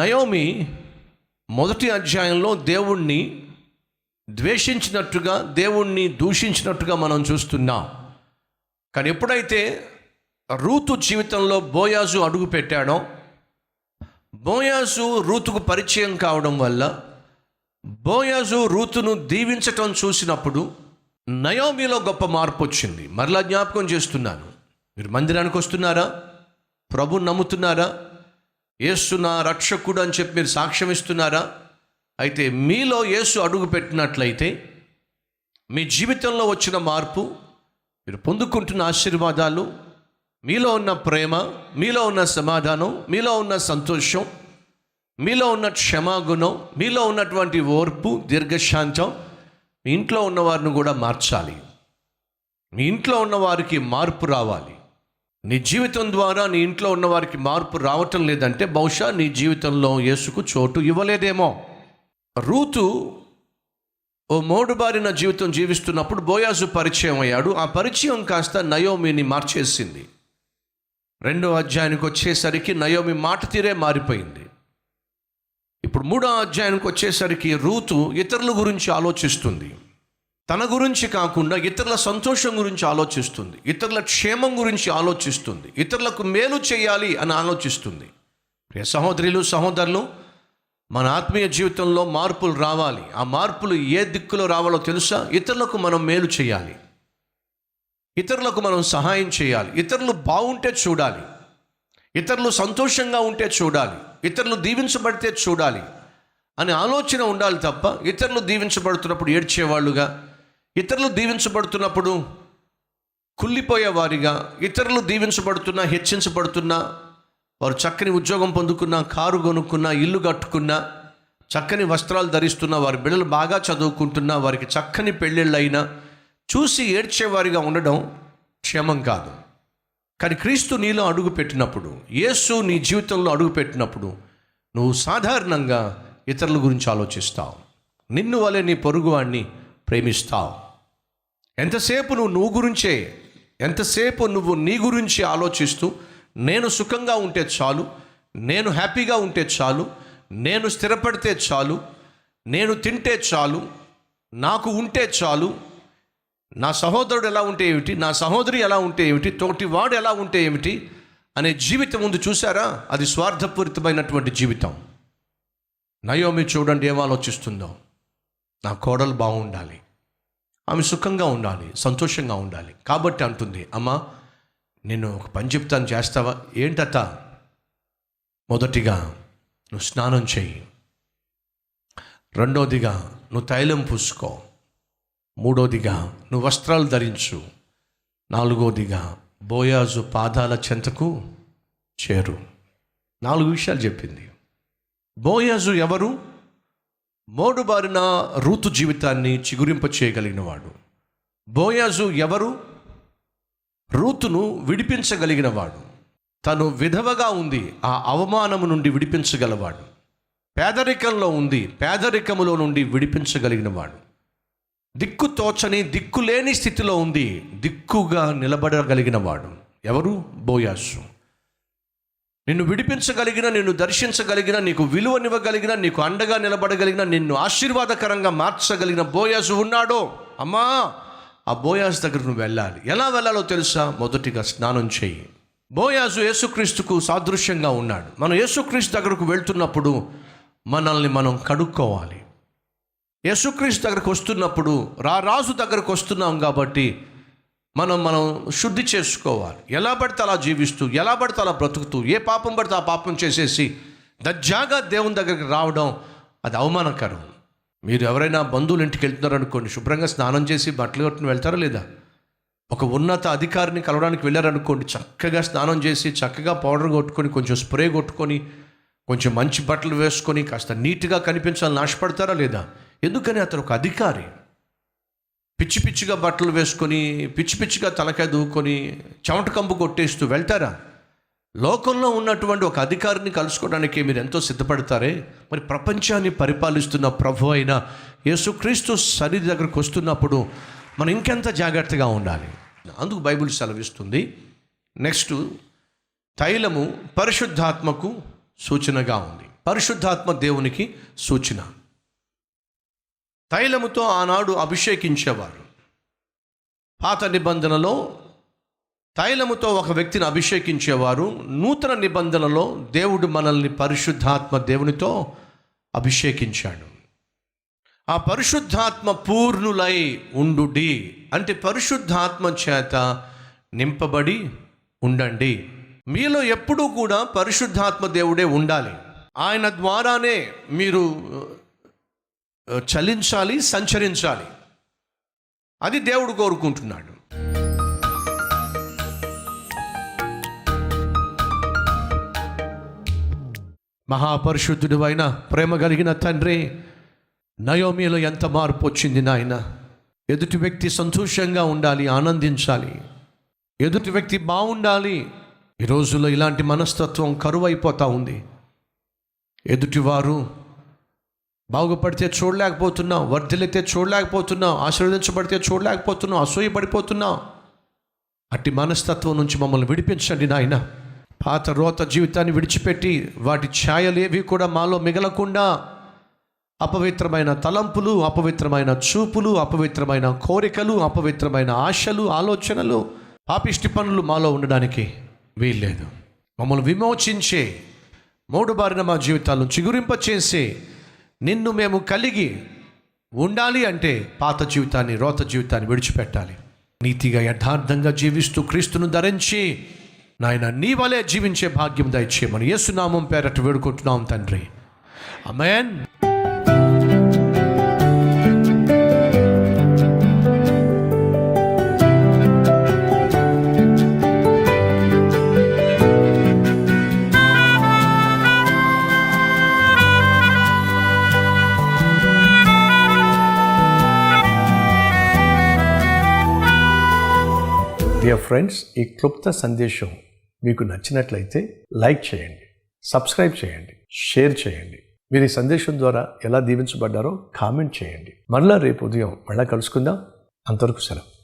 Naomi మొదటి అధ్యాయంలో దేవుణ్ణి ద్వేషించినట్టుగా దేవుణ్ణి దూషించినట్టుగా మనం చూస్తున్నాం. కానీ ఎప్పుడైతే రూతు జీవితంలో బోయాజు అడుగు పెట్టాడో బోయాజు రూతుకు పరిచయం కావడం వల్ల బోయాజు రూతును దీవించటం చూసినప్పుడు నయోమిలో గొప్ప మార్పు వచ్చింది. మరలా జ్ఞాపకం చేస్తున్నాను. మీరు మందిరానికి వస్తున్నారా? ప్రభు నమ్ముతున్నారా? యేసు నా రక్షకుడు అని చెప్పి మీరు సాక్ష్యం ఇస్తున్నారా? అయితే మీలో యేసు అడుగు పెట్టినట్లయితే మీ జీవితంలో వచ్చిన మార్పు మీరు పొందుకుంటున్న ఆశీర్వాదాలు మీలో ఉన్న ప్రేమ మీలో ఉన్న సమాధానం మీలో ఉన్న సంతోషం మీలో ఉన్న క్షమాగుణం మీలో ఉన్నటువంటి ఓర్పు దీర్ఘశాంతం మీ ఇంట్లో ఉన్నవారిని కూడా మార్చాలి. మీ ఇంట్లో ఉన్న వారికి మార్పు రావాలి. నీ జీవితం ద్వారా నీ ఇంట్లో ఉన్న వారికి మార్పు రావటం లేదంటే బహుశా నీ జీవితంలో యేసుకు చోటు ఇవ్వలేదేమో. రూతు ఓ మోడుబారిన జీవితం జీవిస్తున్నప్పుడు బోయాజు పరిచయం అయ్యాడు. ఆ పరిచయం కాస్త నయోమిని మార్చేసింది. రెండో అధ్యాయానికి వచ్చేసరికి నయోమి మాట తీరే మారిపోయింది. ఇప్పుడు మూడో అధ్యాయానికి వచ్చేసరికి రూతు ఇతరుల గురించి ఆలోచిస్తుంది. తన గురించి కాకుండా ఇతరుల సంతోషం గురించి ఆలోచిస్తుంది. ఇతరుల క్షేమం గురించి ఆలోచిస్తుంది. ఇతరులకు మేలు చేయాలి అని ఆలోచిస్తుంది. ప్రియ సహోదరులు సహోదరులు మన ఆత్మీయ జీవితంలో మార్పులు రావాలి. ఆ మార్పులు ఏ దిక్కులో రావాలో తెలుసా? ఇతరులకు మనం మేలు చేయాలి. ఇతరులకు మనం సహాయం చేయాలి. ఇతరులు బాగుంటే చూడాలి. ఇతరులు సంతోషంగా ఉంటే చూడాలి. ఇతరులు దీవించబడితే చూడాలి. అనే ఆలోచన ఉండాలి తప్ప ఇతరులు దీవించబడుతున్నప్పుడు ఏడ్చేవాళ్ళుగా ఇతరులు దీవించబడుతున్నప్పుడు కుళ్ళిపోయే వారిగా ఇతరులు దీవించబడుతున్నా హెచ్చించబడుతున్నా వారు చక్కని ఉద్యోగం పొందుకున్నా కారు కొనుక్కున్నా ఇల్లు కట్టుకున్నా చక్కని వస్త్రాలు ధరిస్తున్నా వారి బిడ్డలు బాగా చదువుకుంటున్నా వారికి చక్కని పెళ్ళిళ్ళైనా చూసి ఏడ్చేవారిగా ఉండడం క్షేమం కాదు. కానీ క్రీస్తు నీలో అడుగు పెట్టినప్పుడు యేసు నీ జీవితంలో అడుగు పెట్టినప్పుడు నువ్వు సాధారణంగా ఇతరుల గురించి ఆలోచిస్తావు. నిన్ను వలె నీ పొరుగువాణ్ణి ప్రేమిస్తావు. ఎంతసేపు నువ్వు నువ్వు గురించే ఎంతసేపు నువ్వు నీ గురించి ఆలోచిస్తూ నేను సుఖంగా ఉంటే చాలు నేను హ్యాపీగా ఉంటే చాలు నేను స్థిరపడితే చాలు నేను తింటే చాలు నాకు ఉంటే చాలు నా సహోదరుడు ఎలా ఉంటే ఏమిటి నా సహోదరి ఎలా ఉంటే ఏమిటి తోటి వాడు ఎలా ఉంటే ఏమిటి అనే జీవితం ముందు చూసారా అది స్వార్థపూరితమైనటువంటి జీవితం. నయోమి చూడండి ఏం ఆలోచిస్తుందో. నా కోడలు బాగుండాలి. ఆమె సుఖంగా ఉండాలి సంతోషంగా ఉండాలి. కాబట్టి అంటుంది అమ్మా నేను ఒక పని చెప్తాను చేస్తావా? ఏంటత మొదటిగా నువ్వు స్నానం చెయ్యి. రెండోదిగా నువ్వు తైలం పూసుకో. మూడోదిగా నువ్వు వస్త్రాలు ధరించు. నాలుగోదిగా బోయాజు పాదాల చెంతకు చేరు. నాలుగు విషయాలు చెప్పింది. బోయాజు ఎవరు? మోడుబారిన రూతు జీవితాన్ని చిగురింప చేయగలిగినవాడు. బోయాజు ఎవరు? రూతును విడిపించగలిగినవాడు. తను విధవగా ఉంది ఆ అవమానము నుండి విడిపించగలవాడు. పేదరికంలో ఉంది పేదరికములో నుండి విడిపించగలిగినవాడు. దిక్కు తోచని దిక్కు లేని స్థితిలో ఉంది దిక్కుగా నిలబడగలిగినవాడు. ఎవరు? బోయాసు నిన్ను విడిపించగలిగిన నిన్ను దర్శించగలిగిన నీకు విలువనివ్వగలిగిన నీకు అండగా నిలబడగలిగిన నిన్ను ఆశీర్వాదకరంగా మార్చగలిగిన బోయాసు ఉన్నాడో. అమ్మా ఆ బోయాసు దగ్గర నువ్వు వెళ్ళాలి. ఎలా వెళ్ళాలో తెలుసా? మొదటిగా స్నానం చేయి. బోయాజు యేసుక్రీస్తుకు సాదృశ్యంగా ఉన్నాడు. మనం యేసుక్రీస్తు దగ్గరకు వెళ్తున్నప్పుడు మనల్ని మనం కడుక్కోవాలి యేసుక్రీస్తు దగ్గరకు వస్తున్నప్పుడు రా రాజు దగ్గరకు వస్తున్నాం కాబట్టి మనం మనం శుద్ధి చేసుకోవాలి. ఎలా పడితే అలా జీవిస్తూ ఎలా పడితే అలా బ్రతుకుతూ ఏ పాపం పడితే ఆ పాపం చేసేసి దజ్జాగా దేవుని దగ్గరికి రావడం అది అవమానకరం. మీరు ఎవరైనా బంధువుల ఇంటికి వెళ్తున్నారనుకోండి శుభ్రంగా స్నానం చేసి బట్టలు కట్టుకుని వెళ్తారా లేదా? ఒక ఉన్నత అధికారిని కలవడానికి వెళ్ళారనుకోండి చక్కగా స్నానం చేసి చక్కగా పౌడర్ కొట్టుకొని కొంచెం స్ప్రే కొట్టుకొని కొంచెం మంచి బట్టలు వేసుకొని కాస్త నీట్గా కనిపించాలని ఆశపడతారా లేదా? ఎందుకని అతను ఒక అధికారి? పిచ్చి పిచ్చిగా బట్టలు వేసుకొని పిచ్చి పిచ్చిగా తలకాయ దూకొని చెమట కంపు కొట్టేస్తూ వెళ్తారా? లోకంలో ఉన్నటువంటి ఒక అధికారిని కలుసుకోవడానికి మీరు ఎంతో సిద్ధపడతారే? మరి ప్రపంచాన్ని పరిపాలిస్తున్న ప్రభు అయిన యేసుక్రీస్తు సన్నిధి దగ్గరకు వస్తున్నప్పుడు మనం ఇంకెంత జాగ్రత్తగా ఉండాలి? అందుకు బైబిల్ సెలవిస్తుంది. నెక్స్ట్ తైలము పరిశుద్ధాత్మకు సూచనగా ఉంది. పరిశుద్ధాత్మ దేవునికి సూచన. తైలముతో ఆనాడు అభిషేకించేవారు. పాత నిబంధనలో తైలముతో ఒక వ్యక్తిని అభిషేకించేవారు నూతన నిబంధనలో దేవుడు మనల్ని పరిశుద్ధాత్మ దేవునితో అభిషేకించాడు. ఆ పరిశుద్ధాత్మ పూర్ణులై ఉండుడి అంటే పరిశుద్ధాత్మ చేత నింపబడి ఉండండి. మీలో ఎప్పుడూ కూడా పరిశుద్ధాత్మ దేవుడే ఉండాలి. ఆయన ద్వారానే మీరు చలించాలి సంచరించాలి. అది దేవుడు కోరుకుంటున్నాడు. మహాపరిశుద్ధుడు అయిన ప్రేమ కలిగిన తండ్రి నయోమిలో ఎంత మార్పు వచ్చింది నాయన? ఎదుటి వ్యక్తి సంతోషంగా ఉండాలి ఆనందించాలి. ఎదుటి వ్యక్తి బాగుండాలి. ఈ రోజుల్లో ఇలాంటి మనస్తత్వం కరువైపోతూ ఉంది. ఎదుటివారు బాగుపడితే చూడలేకపోతున్నాం వర్ధిల్లితే చూడలేకపోతున్నాం ఆశీర్వదించబడితే చూడలేకపోతున్నాం అసూయపడిపోతున్నాం. అట్టి మనస్తత్వం నుంచి మమ్మల్ని విడిపించండి నాయన. పాత రోత జీవితాన్ని విడిచిపెట్టి వాటి ఛాయలేవి కూడా మాలో మిగలకుండా అపవిత్రమైన తలంపులు అపవిత్రమైన చూపులు అపవిత్రమైన కోరికలు అపవిత్రమైన ఆశలు ఆలోచనలు పాపిష్టి పనులు మాలో ఉండడానికి వీల్లేదు. మమ్మల్ని విమోచించే మూడు బారిన మా జీవితాలను చిగురింపచేసే నిన్ను మేము కలిగి ఉండాలి అంటే పాత జీవితాన్ని రోత జీవితాన్ని విడిచిపెట్టాలి. నీతిగా యథార్థంగా జీవిస్తూ క్రీస్తును ధరించి నాయన నీ వలే జీవించే భాగ్యం దయచేయమని యేసునామం పేరట్టు వేడుకుంటున్నాం తండ్రి. అమెన్ డియర్ ఫ్రెండ్స్ ఈ క్లుప్త సందేశం మీకు నచ్చినట్లయితే లైక్ చేయండి సబ్స్క్రైబ్ చేయండి షేర్ చేయండి. మీరు ఈ సందేశం ద్వారా ఎలా దీవించబడ్డారో కామెంట్ చేయండి. మరలా రేపు ఉదయం మళ్ళా కలుసుకుందాం. అంతవరకు సెలవు.